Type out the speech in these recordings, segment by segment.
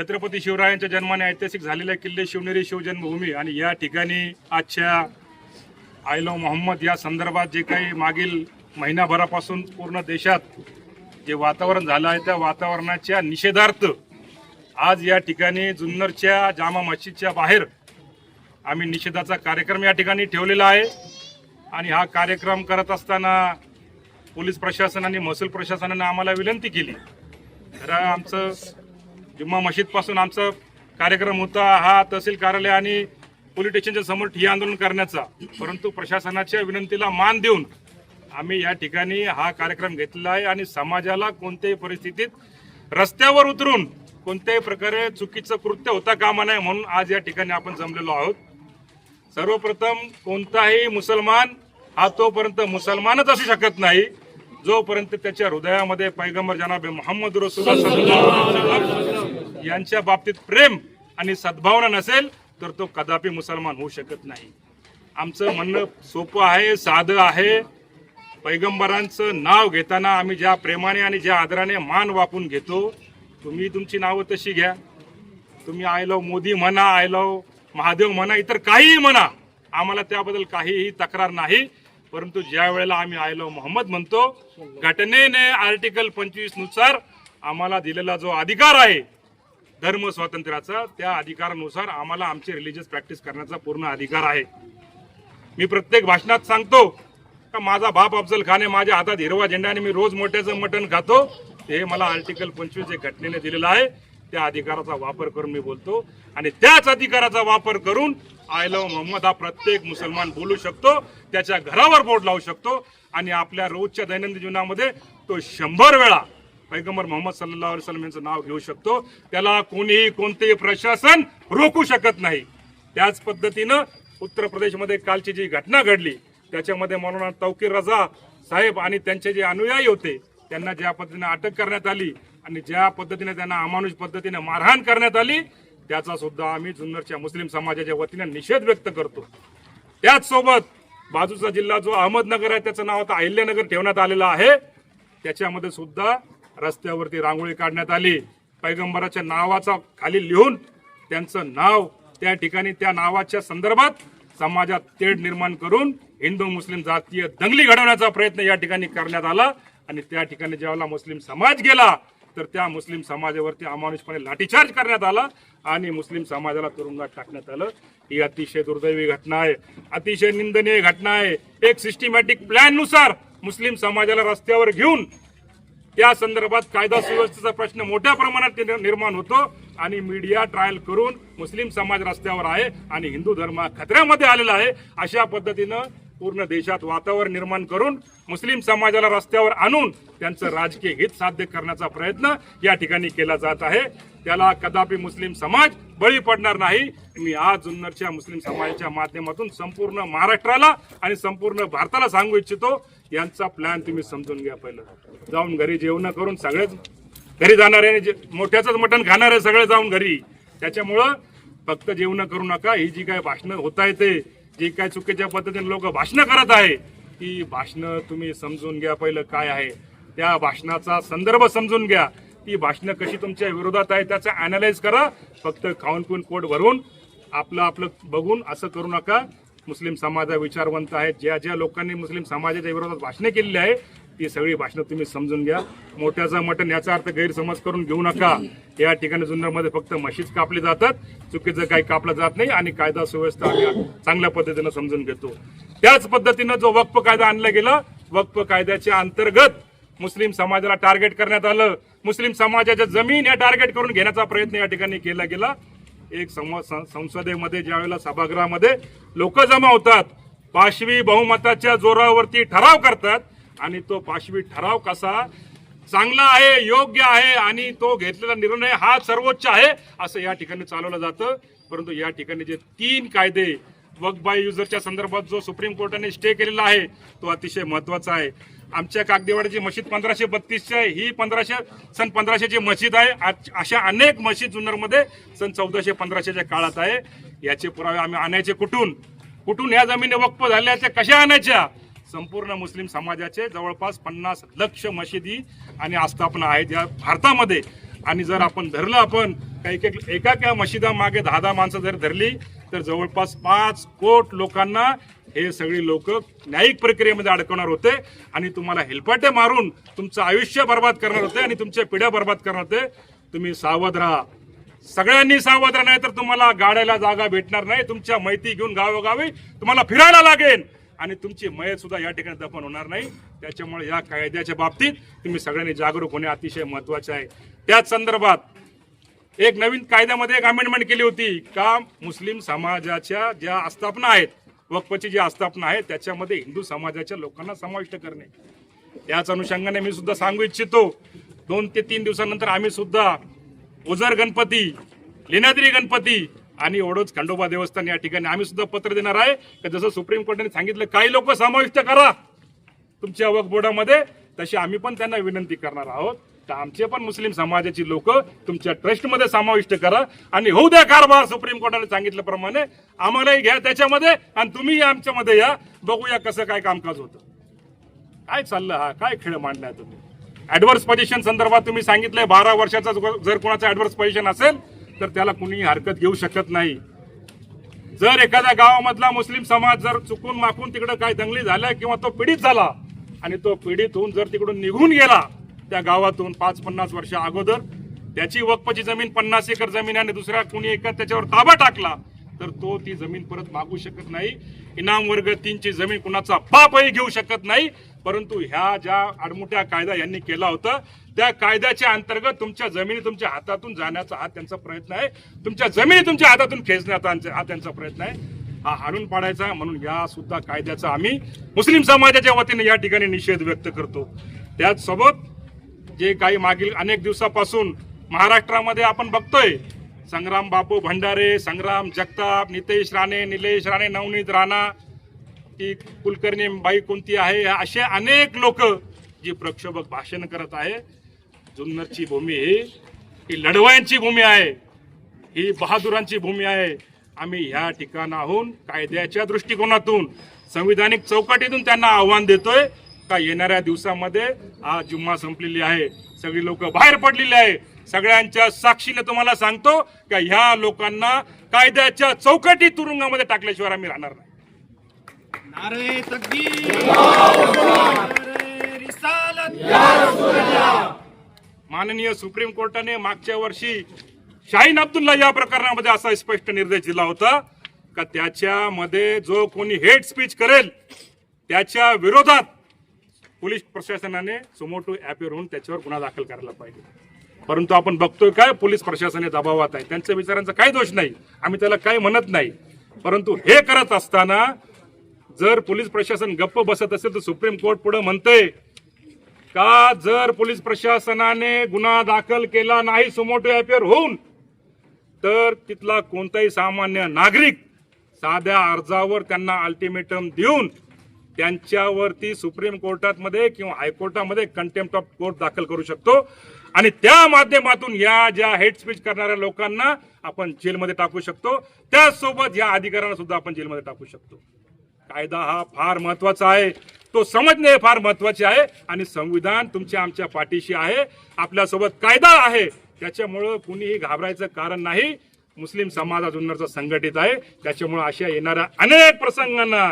छत्रपती शिवरायांच्या जन्माने ऐतिहासिक झालेल्या किल्ले शिवनेरी शिवजन्मभूमी आणि या ठिकाणी आजच्या आयलो मोहम्मद या संदर्भात जे काही मागील महिनाभरापासून पूर्ण देशात जे वातावरण झालं आहे त्या वातावरणाच्या निषेधार्थ आज या ठिकाणी जुन्नरच्या जामा मस्जिदच्या बाहेर आम्ही निषेधाचा कार्यक्रम या ठिकाणी ठेवलेला आहे. आणि हा कार्यक्रम करत असताना पोलीस प्रशासन आणि महसूल प्रशासनाने आम्हाला विनंती केली. तर आमचं जुम्मा मशीदपासून आमचा कार्यक्रम होता हा तहसील कार्यालय आणि पोलीस स्टेशनच्या समोर ठिय आंदोलन करण्याचा. परंतु प्रशासनाच्या विनंतीला मान देऊन आम्ही या ठिकाणी हा कार्यक्रम घेतलेला आहे आणि समाजाला कोणत्याही परिस्थितीत रस्त्यावर उतरून कोणत्याही प्रकारे चुकीचं कृत्य होता कामा नये म्हणून आज या ठिकाणी आपण जमलेलो आहोत. सर्वप्रथम कोणताही मुसलमान हा तोपर्यंत मुसलमानच असू शकत नाही. जोपर्यंत त्याच्या हृदयामध्ये पैगंबर जनाबे मोहम्मद रसूलुल्लाह यांच्या बाबतीत प्रेम आणि सद्भावना नसेल तर तो कदापि मुसलमान होऊ शकत नाही. आमचं म्हणणं सोपं आहे साधं आहे. पैगंबरांचं नाव घेताना आम्ही ज्या प्रेमाने आणि ज्या आदराने मान वापून घेतो तुम्ही तुमची नावं तशी घ्या. तुम्ही आय लव मोदी म्हणा आय लव महादेव म्हणा इतर काहीही म्हणा आम्हाला त्याबद्दल काहीही तक्रार नाही. परंतु ज्या वेळेला आम्ही आयलो मोहम्मद म्हणतो घटनेने आर्टिकल पंचवीसनुसार आम्हाला दिलेला जो अधिकार आहे धर्म स्वातंत्र्याचा त्या अधिकारानुसार आम्हाला आमची रिलिजियस प्रॅक्टिस करण्याचा पूर्ण अधिकार आहे. मी प्रत्येक भाषणात सांगतो का माझा बाप अफजल खान माझ्या हातात हिरवा झेंडा आणि मी रोज मोठ्याचं मटण खातो हे मला आर्टिकल पंचवीस जे घटनेने दिलेलं आहे त्या अधिकाराचा वापर करून मी बोलतो आणि त्याच अधिकाराचा वापर करून आय लव्ह मोहम्मद हा प्रत्येक मुसलमान बोलू शकतो त्याच्या घरावर बोर्ड लावू शकतो आणि आपल्या रोजच्या दैनंदिन जीवनामध्ये तो शंभर वेळा पैगंबर मोहम्मद सल्ला अलैहि यांचं नाव घेऊ शकतो. त्याला कोणीही कोणतेही प्रशासन रोखू शकत नाही. त्याच पद्धतीनं उत्तर प्रदेशमध्ये कालची जी घटना घडली त्याच्यामध्ये मौलाना तौकीर रजा साहेब आणि त्यांचे जे अनुयायी होते त्यांना ज्या पद्धतीने अटक करण्यात आली आणि ज्या पद्धतीने त्यांना अमानुष पद्धतीने मारहाण करण्यात आली त्याचा सुद्धा आम्ही जुन्नरच्या मुस्लिम समाजाच्या वतीने निषेध व्यक्त करतो. त्याचसोबत बाजूचा जिल्हा जो अहमदनगर आहे त्याचं नाव आता अहिल्यानगर ठेवण्यात आलेलं आहे. त्याच्यामध्ये सुद्धा रस्त्यावरती रांगोळी काढण्यात आली. पैगंबराच्या नावाचा खाली लिहून त्यांचं नाव त्या ठिकाणी त्या नावाच्या संदर्भात समाजात तेढ निर्माण करून हिंदू मुस्लिम जातीय दंगली घडवण्याचा प्रयत्न या ठिकाणी करण्यात आला. आणि त्या ठिकाणी ज्यावेळेला मुस्लिम समाज गेला तर त्या मुस्लिम समाजावरती अमानुषपणे लाठीचार्ज करण्यात आला आणि मुस्लिम समाजाला तुरुंगात टाकण्यात आलं. ही अतिशय दुर्दैवी घटना आहे. अतिशय निंदनीय घटना आहे. एक सिस्टमॅटिक प्लॅननुसार मुस्लिम समाजाला रस्त्यावर घेऊन त्या संदर्भात कायदा सुव्यवस्थेचा प्रश्न मोठ्या प्रमाणात निर्माण होतो आणि मीडिया ट्रायल करून मुस्लिम समाज रस्त्यावर आहे आणि हिंदू धर्म खतऱ्यामध्ये आलेला आहे. अशा पद्धतीनं पूर्ण देशात वातावरण निर्माण करून मुस्लिम समाजाला रस्त्यावर आणून त्यांचं राजकीय हित साध्य करण्याचा प्रयत्न या ठिकाणी केला जात आहे. त्याला कदापि मुस्लिम समाज बळी पडणार नाही. मी आज जुन्नरच्या मुस्लिम समाजाच्या माध्यमातून संपूर्ण महाराष्ट्राला आणि संपूर्ण भारताला सांगू इच्छितो यांचा प्लॅन तुम्ही समजून घ्या पहिलं. जाऊन घरी जेवण करून सगळेच घरी जाणारे आणि जे- मोठ्याचंच मटण खाणारे सगळे जाऊन घरी. त्याच्यामुळं फक्त जेवण करू नका. ही जी काय भाषणं होत आहे ते जे काय चुकीच्या पद्धतीने लोक भाषणं करत आहे ती भाषणं तुम्ही समजून घ्या पहिलं काय आहे. त्या भाषणाचा संदर्भ समजून घ्या. ती भाषणं कशी तुमच्या विरोधात आहे त्याचं अनालाइज करा. फक्त खाऊन पिऊन पोट भरून आपलं आपलं बघून असं करू नका. मुस्लिम समाज विचारवंत आहेत. ज्या ज्या लोकांनी मुस्लिम समाजाच्या विरोधात भाषणे केलेली आहे ती सगळी भाषणं तुम्ही समजून घ्या. मोठ्याचा मटण याचा अर्थ गैरसमज करून घेऊ नका. या ठिकाणी जुन्नरमध्ये फक्त म्हशीच कापली जातात. चुकीचं काही कापलं जात नाही आणि कायदा सुव्यवस्था आम्ही चांगल्या पद्धतीनं समजून घेतो. त्याच पद्धतीनं जो वक्फ कायदा आणला गेला वक्फ कायद्याच्या अंतर्गत मुस्लिम समाजाला टार्गेट करण्यात आलं. मुस्लिम समाजाच्या जमीन या टार्गेट करून घेण्याचा प्रयत्न या ठिकाणी केला गेला. एक सम- सं- संसदेमध्ये ज्यावेळेला सभागृहामध्ये लोक जमा होतात पाशवी बहुमताच्या जोरावरती ठराव करतात आणि तो पाशवी ठराव कसा चांगला आहे योग्य आहे आणि तो घेतलेला निर्णय हा सर्वोच्च आहे असं या ठिकाणी चालवलं जातं. परंतु या ठिकाणी जे तीन कायदे वक बाय युजरच्या संदर्भात जो सुप्रीम कोर्टाने स्टे केलेला आहे तो अतिशय महत्त्वाचा आहे. आमच्या कागदेवाड्याची मशीद पंधराशे बत्तीसची आहे ही पंधराशे सन पंधराशेची मशीद आहे. आज- अशा अनेक मशीद जुन्नरमध्ये सन चौदाशे पंधराशेच्या काळात आहे. याचे पुरावे आम्ही आणायचे कुठून? कुठून या जमिनी वक्फ झाल्या त्या कशा आणायच्या? संपूर्ण मुस्लिम समाजाचे जवळपास पन्नास लक्ष मशिदी आणि आस्थापना आहेत. या भारतामध्ये आणि जर आपण धरलं आपण काही काही एका एका मशिदामागे दहा दहा माणसं जर धरली तर जवळपास पाच कोट लोकांना हे सगळी लोक न्यायिक प्रक्रियेमध्ये अडकवणार होते आणि तुम्हाला हेलपाटे मारून तुमचं आयुष्य बर्बाद करणार होते आणि तुमच्या पिढ्या बर्बाद करणार होते. तुम्ही सावध राहा. सगळ्यांनी सावध राहा नाही तर तुम्हाला गाड्याला जागा भेटणार नाही. तुमच्या माहिती घेऊन गावोगावी तुम्हाला फिरायला लागेल. आणि तुमची मयत सुद्धा या ठिकाणी दफन होणार नाही. त्याच्यामुळे या कायद्याच्या बाबतीत तुम्ही सगळ्यांनी जागरूक होणे अतिशय महत्त्वाचे आहे. त्याच संदर्भात एक नवीन कायद्यामध्ये एक अमेंडमेंट केली होती का मुस्लिम समाजाच्या ज्या आस्थापना आहेत वक्फची जी आस्थापना आहे त्याच्यामध्ये हिंदू समाजाच्या लोकांना समाविष्ट करणे. त्याच अनुषंगाने मी सुद्धा सांगू इच्छितो दोन ते तीन दिवसानंतर आम्ही सुद्धा ओझर गणपती लेण्याद्री गणपती आणि एवढंच खंडोबा देवस्थान या ठिकाणी आम्ही सुद्धा पत्र देणार आहे. की जसं सुप्रीम कोर्टाने सांगितलं काही लोक समाविष्ट करा. तुमच्या वक्फ बोर्डामध्ये तशी आम्ही पण त्यांना विनंती करणार आहोत. तर आमचे पण मुस्लिम समाजाची लोक तुमच्या ट्रस्टमध्ये समाविष्ट करा. आणि होऊ द्या कारभार सुप्रीम कोर्टाने सांगितल्याप्रमाणे. आम्हालाही घ्या त्याच्यामध्ये आणि तुम्हीही आमच्यामध्ये या. बघूया कसं काय कामकाज होतं. काय चाललं हा? काय खेळ मांडलाय तुम्ही? ऍडव्हर्स पोझिशन संदर्भात तुम्ही सांगितलंय बारा वर्षाचा जर कोणाचा ऍडव्हर्स पोझिशन असेल तर त्याला कुणीही हरकत घेऊ शकत नाही. जर एखाद्या गावामधला मुस्लिम समाज जर चुकून माकून तिकडं काय दंगली झाल्या किंवा तो पीडित झाला आणि तो पीडित होऊन जर तिकडून निघून गेला त्या गावातून पाच पन्नास वर्ष अगोदर त्याची वक्पची जमीन पन्नास एकर जमीन आणि दुसऱ्या कुणी एका त्याच्यावर ताबा टाकला तर तो ती जमीन परत मागू शकत नाही. इनाम वर्ग तीनची जमीन कुणाचा बापही घेऊ शकत नाही. परंतु ह्या ज्या आडमुठ्या कायदा यांनी केला होता त्या कायद्याच्या अंतर्गत तुमच्या जमिनी तुमच्या हातातून जाण्याचा हा त्यांचा प्रयत्न आहे. तुमच्या जमिनी तुमच्या हातातून खेचण्याचा हा त्यांचा प्रयत्न आहे. हा हाणून पाडायचा म्हणून या सुद्धा कायद्याचा आम्ही मुस्लिम समाजाच्या वतीने या ठिकाणी निषेध व्यक्त करतो. त्याचसोबत जे काही मागील अनेक दिवसापासून महाराष्ट्रामध्ये आपण बघतोय संग्राम बापू भंडारे संग्राम जगताप नितेश राणे निलेश राणे नवनीत राणा ती कुलकर्णी बाई कोणती आहे? असे अनेक लोक जी प्रक्षोभक भाषण करत आहे. जुन्नरची भूमी ही ही लढवयांची भूमी आहे. ही बहादुरांची भूमी आहे. आम्ही ह्या ठिकाणाहून कायद्याच्या दृष्टिकोनातून संविधानिक चौकटीतून त्यांना आव्हान देतोय. का येणाऱ्या दिवसामध्ये आज जुम्मा संपलेली आहे? सगळी लोक बाहेर पडलेली आहे. सगळ्यांच्या साक्षीने तुम्हाला सांगतो का ह्या लोकांना कायद्याच्या चौकटी तुरुंगामध्ये टाकल्याशिवाय आम्ही राहणार नाही. नारे माननीय सुप्रीम कोर्टाने मागच्या वर्षी शाहीन अब्दुल्ला या प्रकरणामध्ये असा स्पष्ट निर्देश दिला होता का त्याच्यामध्ये जो कोणी हेट स्पीच करेल त्याच्या विरोधात पोलीस प्रशासनाने सुमोटो ॲपवर होऊन त्याच्यावर गुन्हा दाखल करायला पाहिजे. परंतु आपण बघतोय काय पोलीस प्रशासन हे दबावात आहे. त्यांच्या विचारांचा काही दोष नाही. आम्ही त्याला काही म्हणत नाही. परंतु हे करत असताना जर पोलीस प्रशासन गप्प बसत असेल तर सुप्रीम कोर्ट पुढे म्हणतंय का जर पोलीस प्रशासनाने गुन्हा दाखल केला नाही सुमोटो ॲपवर होऊन तर तिथला कोणताही सामान्य नागरिक साध्या अर्जावर त्यांना अल्टिमेटम देऊन त्यांच्यावरती सुप्रीम कोर्टात मध्ये किंवा हायकोर्टामध्ये कंटेम्प्ट ऑफ कोर्ट दाखल करू शकतो. आणि त्या माध्यमातून या ज्या हेट स्पीच करणाऱ्या लोकांना आपण जेलमध्ये टाकू शकतो. त्याचसोबत या अधिकाऱ्यांना सुद्धा आपण जेलमध्ये टाकू शकतो. कायदा हा फार महत्त्वाचा आहे. तो समजणे हे फार महत्त्वाचे आहे आणि संविधान तुमच्या आमच्या पाठीशी आहे. आपल्यासोबत कायदा आहे. त्याच्यामुळं कुणीही घाबरायचं कारण नाही. मुस्लिम समाज हा जुन्नरचा संघटित आहे. त्याच्यामुळं अशा येणाऱ्या अनेक प्रसंगांना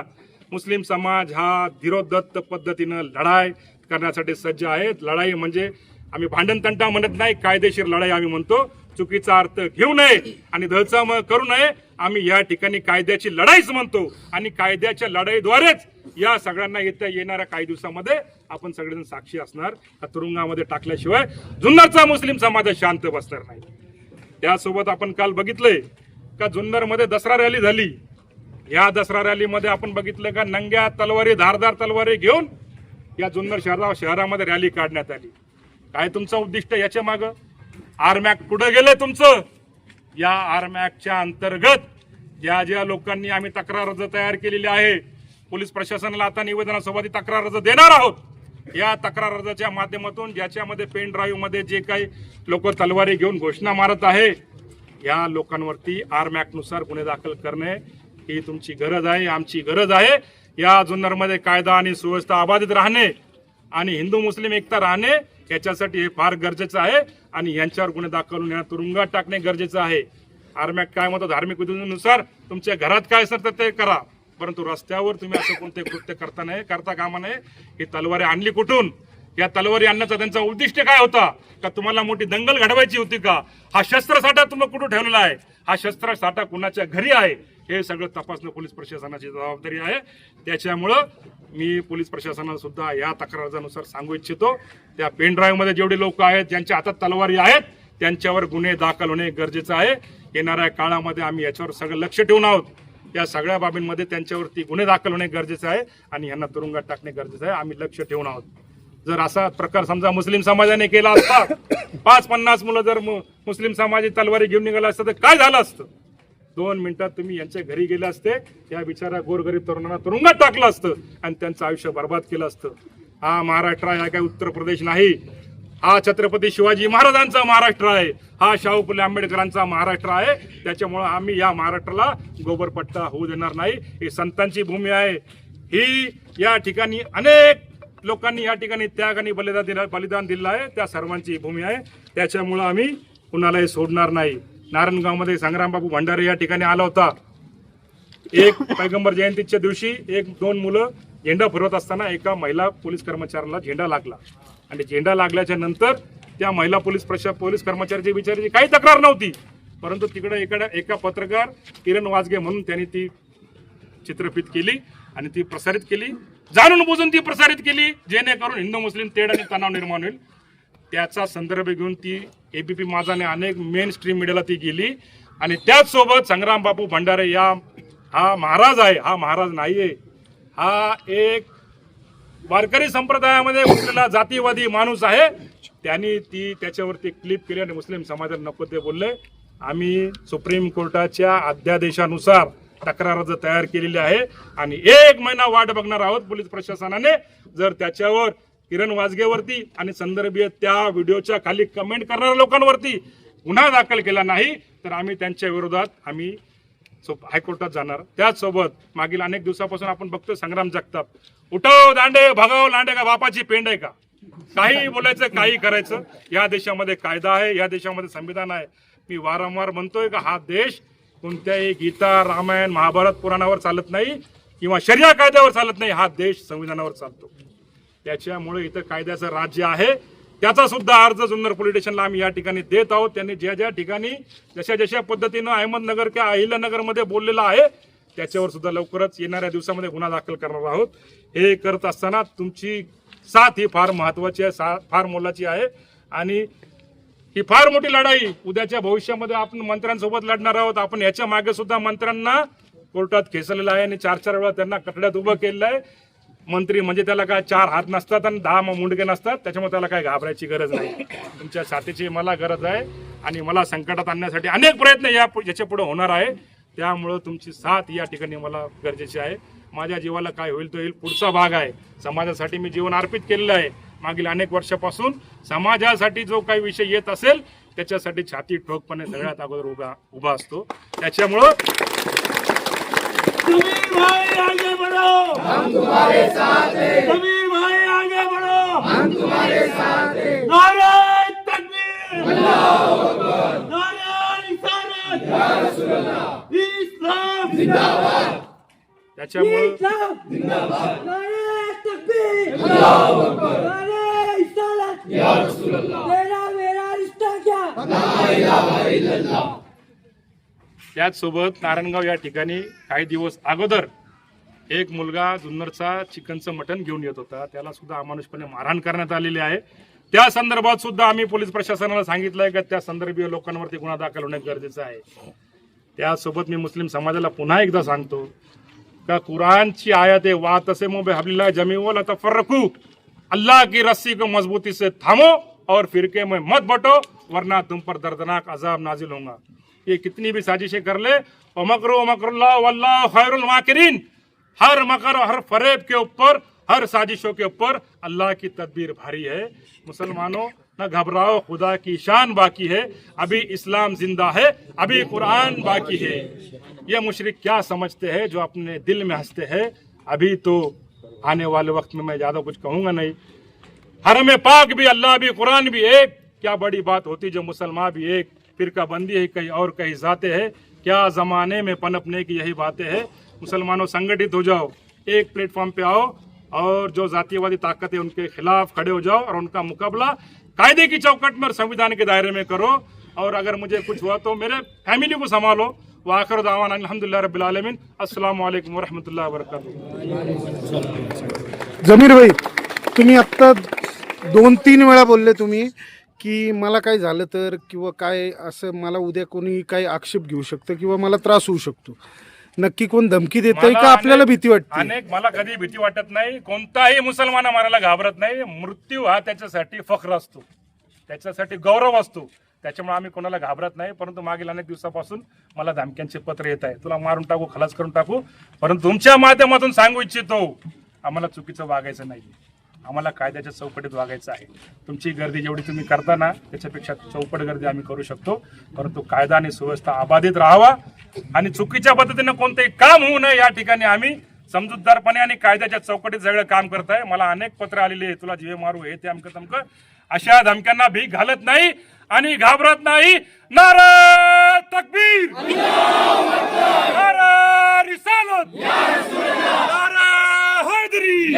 मुस्लिम समाज हा धीरोदत्त पद्धतीनं लढाई करण्यासाठी सज्ज आहे. लढाई म्हणजे आम्ही भांडणतंटा म्हणत नाही कायदेशीर लढाई आम्ही म्हणतो. चुकीचा अर्थ घेऊ नये आणि दहचाम करू नये. आम्ही या ठिकाणी कायद्याची लढाईच म्हणतो आणि कायद्याच्या लढाईद्वारेच या सगळ्यांना येत्या येणाऱ्या काही दिवसामध्ये आपण सगळेजण साक्षी असणार. तुरुंगामध्ये टाकल्याशिवाय जुन्नरचा मुस्लिम समाज शांत बसणार नाही. त्यासोबत आपण काल बघितलंय का जुन्नरमध्ये दसरा रॅली झाली. या दसरा रॅलीमध्ये आपण बघितलं का नंग्या तलवारी धारदार तलवारी घेऊन या जुन्नर शहरा शहरामध्ये रॅली काढण्यात आली. काय तुमचं उद्दिष्ट याच्या मागं? आरमॅक कुठं गेलं तुमचं? या आरमॅकच्या अंतर्गत ज्या ज्या लोकांनी आम्ही तक्रार अर्ज तयार केलेली आहे पोलीस प्रशासनाला आता निवेदनासोबत तक्रार अर्ज देणार आहोत. या तक्रार अर्जाच्या माध्यमातून ज्याच्यामध्ये पेन ड्राईव्हमध्ये जे काही लोक तलवारी घेऊन घोषणा मारत आहे या लोकांवरती आरमॅकनुसार गुन्हे दाखल करणे ही तुमची गरज आहे आमची गरज आहे. या जुन्नरमध्ये कायदा आणि सुव्यवस्था अबाधित राहणे आणि हिंदू मुस्लिम एकता राहणे याच्यासाठी हे फार गरजेचं आहे. आणि यांच्यावर गुन्हे दाखल यांना तुरुंगात टाकणे गरजेचं आहे. आर्म्यात काय म्हणतो? धार्मिक विधीनुसार तुमच्या घरात काय असेल तर ते करा. परंतु रस्त्यावर तुम्ही असं कोणते कृत्य करता नाही करता कामा नये. ही तलवारी आणली कुठून? या तलवारी आणण्याचा त्यांचा उद्दिष्ट काय होता? का तुम्हाला मोठी दंगल घडवायची होती का? हा शस्त्रसाठा तुम्ही कुठून ठेवलेला आहे? हा शस्त्रसाठा कुणाच्या घरी आहे? हे सगळं तपासणं पोलीस प्रशासनाची जबाबदारी आहे. त्याच्यामुळं मी पोलीस प्रशासनाला सुद्धा या तक्रारानुसार सांगू इच्छितो. त्या पेन ड्राईव्हमध्ये जेवढे लोक आहेत ज्यांच्या हातात तलवारी आहेत त्यांच्यावर गुन्हे दाखल होणे गरजेचं आहे. येणाऱ्या काळामध्ये आम्ही याच्यावर सगळं लक्ष ठेवून आहोत. या सगळ्या बाबींमध्ये त्यांच्यावरती गुन्हे दाखल होणे गरजेचं आहे आणि यांना तुरुंगात टाकणे गरजेचं आहे. आम्ही लक्ष ठेवून आहोत. जर असा प्रकार समजा मुस्लिम समाजाने केला असता पाच पन्नास मुलं जर मु- मुस्लिम समाजाची तलवारी घेऊन निघाला असतं तर काय झालं असतं? दोन मिनिटात तुम्ही यांच्या घरी गेले असते या बिचारा गोरगरीब तरुणांना तुरुंगात टाकलं असतं आणि त्यांचं आयुष्य बर्बाद केलं असतं. हा महाराष्ट्र आहे हा काही उत्तर प्रदेश नाही. हा छत्रपती शिवाजी महाराजांचा महाराष्ट्र आहे. हा शाहू फुले आंबेडकरांचा महाराष्ट्र आहे. त्याच्यामुळं आम्ही या महाराष्ट्राला गोबरपट्टा होऊ देणार नाही. ही संतांची भूमी आहे. ही या ठिकाणी अनेक लोकांनी या ठिकाणी त्याग आणि बलिदान दिला बलिदान दिलं आहे. त्या सर्वांची भूमी आहे. त्याच्यामुळं आम्ही कुणालाही सोडणार नाही. नारायणगावमध्ये संग्रामबाबू भंडारे या ठिकाणी आला होता. एक पैगंबर जयंतीच्या दिवशी एक दोन मुलं झेंडा फिरवत असताना एका महिला पोलीस कर्मचाऱ्याला झेंडा लागला. आणि झेंडा लागल्याच्या नंतर त्या महिला पोलीस प्रशा पोलीस कर्मचाऱ्याची बिचाराची काही तक्रार नव्हती. परंतु तिकडे एका एका पत्रकार किरण वाजगे म्हणून त्यांनी ती चित्रफित केली आणि ती प्रसारित केली. जाणून बुजून ती प्रसारित केली जेणेकरून हिंदू मुस्लिम तेढ आणि तणाव निर्माण होईल. त्याचा संदर्भ घेऊन ती एबीपी माझाने अनेक मेन स्ट्रीम मीडियाला ती गेली. आणि त्याचसोबत संग्राम बापू भंडारे या हा महाराज आहे हा महाराज नाहीये. हा एक वारकरी संप्रदायामध्ये उठलेला जातीवादी माणूस आहे. त्यांनी ती त्याच्यावरती क्लिप केली आणि मुस्लिम समाजाला नको ते बोलले. आम्ही सुप्रीम कोर्टाच्या अध्यादेशानुसार तक्रार अर्ज तयार केलेली आहे. आणि एक महिना वाट बघणार आहोत पोलीस प्रशासनाने. जर त्याच्यावर किरण वाजगेवरती आणि संदर्भीय त्या व्हिडिओच्या खाली कमेंट करणाऱ्या लोकांवरती गुन्हा दाखल केला नाही तर आम्ही त्यांच्या विरोधात आम्ही हायकोर्टात जाणार. त्याचसोबत मागील अनेक दिवसापासून आपण बघतो संग्राम जगताप. उठव दांडे भगाव लांडे का बापाची पेंड आहे का? काही बोलायचं काही करायचं. या देशामध्ये कायदा आहे या देशामध्ये संविधान आहे. मी वारंवार म्हणतोय का हा देश कोणत्याही गीता रामायण महाभारत पुराणावर चालत नाही किंवा शर्या कायद्यावर चालत नाही हा देश संविधानावर चालतो. त्याच्यामुळे इथं कायद्याचं राज्य आहे. त्याचा सुद्धा अर्ज जुन्नर पोलीस स्टेशनला आम्ही या ठिकाणी देत आहोत. त्यांनी ज्या ज्या ठिकाणी जशा जशा पद्धतीनं अहमदनगर किंवा अहिल्यानगरमध्ये बोललेलं आहे त्याच्यावर सुद्धा लवकरच येणाऱ्या दिवसामध्ये गुन्हा दाखल करणार आहोत. हे करत असताना तुमची साथ ही फार महत्वाची आहे सा फार मोलाची आहे. आणि ही फार मोठी लढाई उद्याच्या भविष्यामध्ये आपण मंत्र्यांसोबत लढणार आहोत. आपण याच्या मागे सुद्धा मंत्र्यांना कोर्टात खेचलेलं आहे आणि चार चार वेळा त्यांना कटड्यात उभं केलेलं आहे. मंत्री म्हणजे त्याला काय चार हात नसतात आणि दहा मुंडके नसतात त्याच्यामुळे त्याला काय घाबरायची गरज नाही. तुमच्या साथीची मला गरज आहे आणि मला संकटात आणण्यासाठी अनेक प्रयत्न या याच्यापुढे होणार आहे. त्यामुळं तुमची साथ या ठिकाणी मला गरजेची आहे. माझ्या जीवाला काय होईल तो येईल. पुढचा भाग आहे. समाजासाठी मी जीवन अर्पित केलेलं आहे. मागील अनेक वर्षापासून समाजासाठी जो काही विषय येत असेल त्याच्यासाठी छाती ठोकपणे सगळ्यात अगोदर उभा उभा असतो. त्याच्यामुळं कबीर भाई आगे बढ़ो। हम तुम्हारे साथ हैं। कबीर भाई आगे बढ़ो। हम तुम्हारे साथ हैं। नारे तकबीर। अल्लाह अकबर नारे रिसालत या रसूल अल्लाह इस्लाम। जिंदाबाद। त्याच्यामुळं जिंदाबाद। नारे तकबीर। अल्लाह अकबर नारे रिसालत या रसूल अल्लाह तेरा मेरा रिश्ता क्या? त्याचसोबत नारायणगाव या ठिकाणी काही दिवस अगोदर एक मुलगा जुन्नरचा चिकनचं मटण घेऊन येत होता. त्याला सुद्धा अमानुषपणे मारहाण करण्यात आलेली आहे. त्या संदर्भात सुद्धा आम्ही पोलीस प्रशासनाला सांगितलंय का त्या संदर्भीय लोकांवरती गुन्हा दाखल होणे गरजेचं आहे. त्यासोबत मी मुस्लिम समाजाला पुन्हा एकदा सांगतो का कुरानची आयत है वात से मुंह हबलिल्ला जमीवल तफर्रकू अल्लाह की रस्सी को मजबूती से थामो और फिरके में मत बटो वरना तुम पर दर्दनाक अजाब नाजिल होगा ये कितनी भी साजिशें कर ले मकरो खैरुल हर मकर हर फरेब के ऊपर, हर साजिशों के ऊपर अल्लाह की तदबीर भारी है। मुसलमानों, न घबराओ, खुदा की शान बाकी है। अभी इस्लाम ज़िंदा है, अभी कुरान बाकी है। ये मुशरिक क्या समझते हैं जो अपने दिल में हँसते हैं? अभी तो आने वाले वक्त में मैं ज़्यादा कुछ कहूँगा नहीं। हरम पाक भी, अल्लाह भी, कुरान भी एक। क्या बड़ी बात होती जो मुसलमान भी एक? फिरका बंदी है कहीं और कहीं जाते हैं। क्या जमाने में पनपने की यही बातें हैं? मुसलमानों संगठित हो जाओ, एक प्लेटफॉर्म पे आओ और जो जातीयवादी ताकत है, उनके खिलाफ खड़े हो जाओ और उनका मुकाबला कायदे की चौकट में और संविधान के दायरे में करो। और अगर मुझे कुछ हुआ तो मेरे फैमिली को संभालो। वो आखिर अलहमदिल्ला रबालमीन अस्सलाम वरहमतुल्लाहि वबरकातुहू जमीर भाई, तुम्ही आत्ता दोन तीन वेळा बोलले तुम्ही. की मला काय झालं तर किंवा काय असं मला उद्या कोणी काही आक्षेप घेऊ शकतं किंवा मला त्रास होऊ शकतो? नक्की कोण धमकी देत मला का आपल्याला अनेक- भीती वाटते? अनेक मला कधी भीती वाटत नाही. कोणताही मुसलमान मारायला घाबरत नाही. मृत्यू हा त्याच्यासाठी फख्र असतो. त्याच्यासाठी गौरव असतो. त्याच्यामुळे आम्ही कोणाला घाबरत नाही. परंतु मागील अनेक दिवसापासून मला धमक्यांचे पत्र येत आहे. तुला मारून टाकू खलास करून टाकू. परंतु तुमच्या माध्यमातून सांगू इच्छितो आम्हाला चुकीचं वागायचं नाही आम्हाला कायद्याच्या चौकटीत वागायचं आहे. तुमची गर्दी जेवढी तुम्ही करता ना त्याच्यापेक्षा चौपट गर्दी आम्ही करू शकतो. परंतु कायदा आणि सुव्यवस्था अबाधित राहावा आणि चुकीच्या पद्धतीनं कोणतंही काम होऊ नये या ठिकाणी आम्ही समजूतदारपणे आणि कायद्याच्या चौकटीत सगळं काम करत आहे मला अनेक पत्र आलेली आहे तुला जीवे मारू हे ते अमकं तमकं. अशा धमक्यांना भीक घालत नाही आणि घाबरत नाही. नारा तकबीर! नारा रिसाल नारा हैदरी